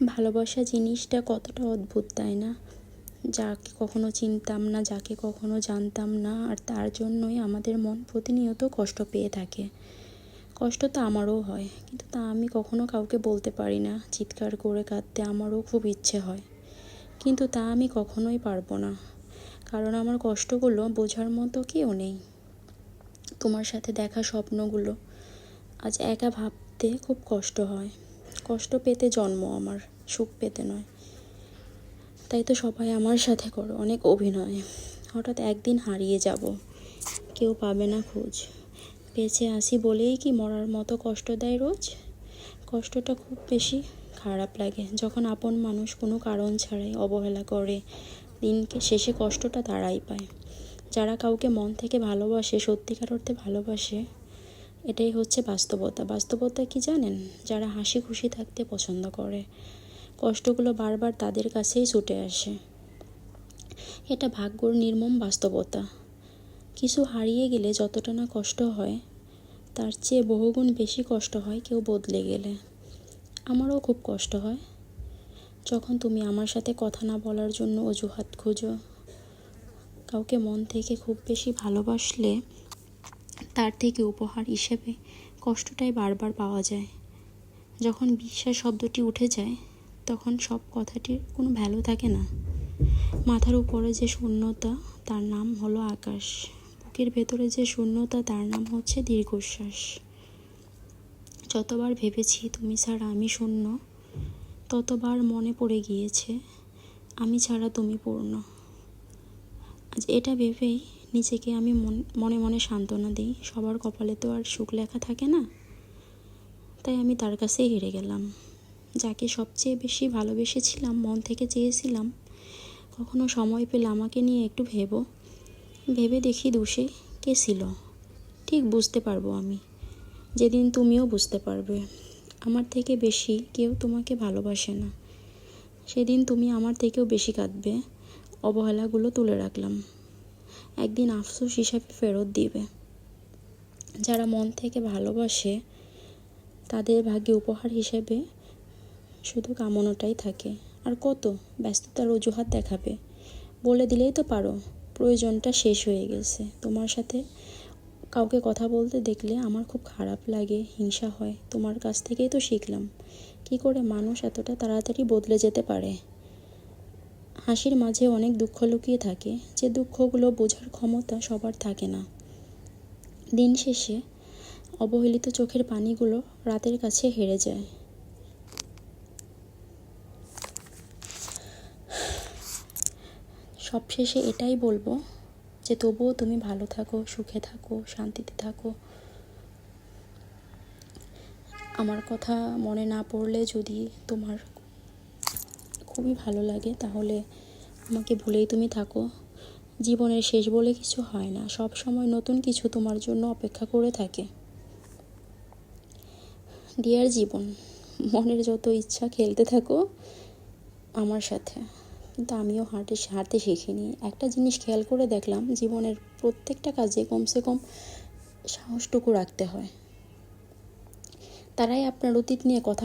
ভালোবাসা জিনিসটা কতটা অদ্ভুত, তাই না? যাকে কখনো চিনতাম না, যাকে কখনো জানতাম না, আর তার জন্যই আমাদের মন প্রতিনিয়ত কষ্ট পেয়ে থাকে। কষ্ট তো আমারও হয়, কিন্তু তা আমি কখনো কাউকে বলতে পারি না, চিৎকার করে কাঁদতে আমারও খুব ইচ্ছে হয়। কিন্তু তা আমি কখনোই পারব না, কারণ আমার কষ্টগুলো বোঝার মতো কেউ নেই। তোমার সাথে দেখা স্বপ্নগুলো আজ একা ভাবতে খুব কষ্ট হয়। কষ্ট পেতে জন্ম আমার, সুখ পেতে নয়। তাই তো সবাই আমার সাথে করো, অনেক অভিনয়। হঠাৎ একদিন হারিয়ে যাব, কেউ পাবে না খোঁজ। বেঁচে আসি বলেই কি মরার মতো কষ্ট দেয় রোজ? কষ্টটা খুব বেশি খারাপ লাগে, যখন আপন মানুষ কোনো কারণ ছাড়াই অবহেলা করে, দিনকে শেষে কষ্টটা তারাই পায়। যারা কাউকে মন থেকে ভালোবাসে, সত্যিকার অর্থে ভালোবাসে এটাই হচ্ছে বাস্তবতা। বাস্তবতা কি জানেন? যারা হাসি খুশি থাকতে পছন্দ করে, কষ্টগুলো বারবার তাদের কাছেই ছুটে আসে। এটা ভাগ্যর নির্মম বাস্তবতা। কিছু হারিয়ে গেলে যতটা না কষ্ট হয়, তার চেয়ে বহুগুণ বেশি কষ্ট হয় কেউ বদলে গেলে। আমারও খুব কষ্ট হয়। যখন তুমি আমার সাথে কথা না বলার জন্য অজুহাত খুঁজো, কাউকে মন থেকে খুব বেশি ভালোবাসলে তার থেকে উপহার হিসেবে কষ্টটাই বারবার পাওয়া যায়। যখন বিশ্বাস শব্দটি উঠে যায়, তখন সব কথাটির কোনো ভ্যালু থাকে না। মাথার উপরে যে শূন্যতা, তার নাম হলো আকাশ। বুকের ভেতরে যে শূন্যতা, তার নাম হচ্ছে দীর্ঘশ্বাস। যতবার ভেবেছি, তুমি ছাড়া আমি শূন্য ততবার মনে পড়ে গিয়েছে, আমি ছাড়া তুমি পূর্ণ আজ এটা ভেবেই নিজেকে আমি মন- মনে সান্ত্বনা দিই। সবার কপালে তো আর সুখ লেখা থাকে না। তাই আমি তার কাছেই হেরে গেলাম। যাকে সবচেয়ে বেশি ভালোবেসেছিলাম, মন থেকে চেয়েছিলাম, কখনো সময় পেলে আমাকে নিয়ে একটু ভেবো। ভেবে দেখি দোষে কে ছিল? ঠিক বুঝতে পারব আমি। যেদিন তুমিও বুঝতে পারবে। আমার থেকে বেশি কেউ তোমাকে ভালোবাসে না। সেদিন তুমি আমার থেকেও বেশি কাঁদবে। অবহেলাগুলো তুলে রাখলাম। একদিন আফসোস হিসাবে ফেরত দিবে। যারা মন থেকে ভালোবাসে, তাদের ভাগ্যে উপহার হিসেবে শুধু কামনাটাই থাকে। আর কত ব্যস্ততার অজুহাত দেখাবে। বলে দিলেই তো পারো, প্রয়োজনটা শেষ হয়ে গেছে। তোমার সাথে কাউকে কথা বলতে দেখলে আমার খুব খারাপ লাগে, হিংসা হয়। তোমার কাছ থেকেই তো শিখলাম। কি করে মানুষ এতটা তাড়াতাড়ি বদলে যেতে পারে? হাসির মাঝে অনেক দুঃখ লুকিয়ে থাকে। যে দুঃখগুলো বোঝার ক্ষমতা সবার থাকে না। দিন শেষে অবহেলিত চোখের পানিগুলো রাতের কাছে হেরে যায়। সবশেষে এটাই বলব যে তবুও তুমি ভালো থাকো, সুখে থাকো, শান্তিতে থাকো। আমার কথা মনে না পড়লে যদি তোমার খুবই ভালো লাগে, তাহলে আমাকে ভুলেই তুমি থাকো। জীবনের শেষ বলে কিছু হয় না, সব সময় নতুন কিছু তোমার জন্য অপেক্ষা করে থাকে। ডিয়ার জীবন, মনের যত ইচ্ছা খেলতে থাকো আমার সাথে, কিন্তু আমিও হাঁটে, হাঁটতে শিখিনি। একটা জিনিস খেয়াল করে দেখলাম, জীবনের প্রত্যেকটা কাজে কমসে কম সাহসটুকু রাখতে হয়। তারাই আপনার অতীত নিয়ে কথা